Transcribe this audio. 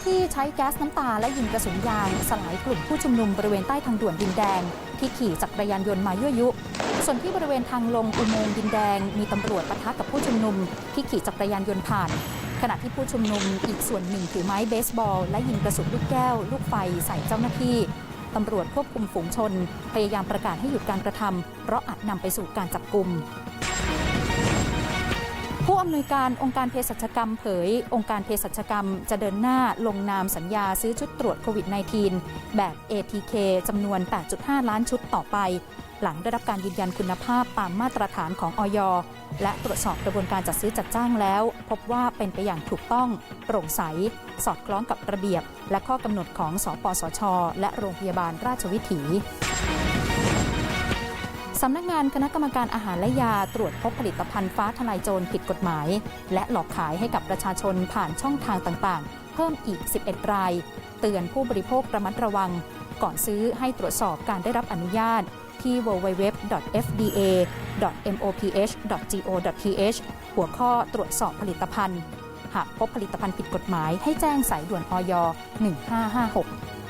าที่ใช้แก๊สน้ำตาและยิงกระสุนยางสลายกลุ่มผู้ชุมนุมบริเวณใต้ทางด่วนดินแดง ที่ขี่จักรยานยนต์มายั่วยุ ส่วนที่บริเวณทางลงอุโมงค์ดินแดง มีตำรวจปะทะกับผู้ชุมนุม ที่ขี่จักรยานยนต์ผ่าน ขณะที่ผู้ชุมนุมอีกส่วนหนึ่งถือไม้เบสบอล และยิงกระสุนลูกแก้ว ลูกไฟใส่เจ้าหน้าที่ตำรวจควบคุมฝูงชน พยายามประกาศให้หยุดการกระทำเพราะอาจนำไปสู่การจับกลุ่ม ผู้อำนวยการองค์การเภสัชกรรมเผย องค์การเภสัชกรรมจะเดินหน้าลงนามสัญญาซื้อชุดตรวจโควิด -19 แบบ ATK จำนวน 8.5 ล้านชุดต่อไป หลังได้รับการยืนยันคุณภาพตามมาตรฐานของออยและตรวจสอบกระบวนการจัดซื้อจัดจ้างแล้ว พบว่าเป็นไปอย่างถูกต้อง โปร่งใส สอดคล้องกับระเบียบ และข้อกำหนดของสปสช และโรงพยาบาลราชวิถี สำนักงานคณะกรรมการอาหารและยาตรวจพบผลิตภัณฑ์ฟ้าทลายโจรผิดกฎหมาย และหลอกขายให้กับประชาชนผ่านช่องทางต่างๆ เพิ่มอีก 11 ราย เตือนผู้บริโภคระมัดระวัง ก่อนซื้อให้ตรวจสอบการได้รับอนุญาตที่ www.fda.moph.go.th หัวข้อตรวจสอบผลิตภัณฑ์ หากพบผลิตภัณฑ์ผิดกฎหมายให้แจ้งสายด่วนอย 1556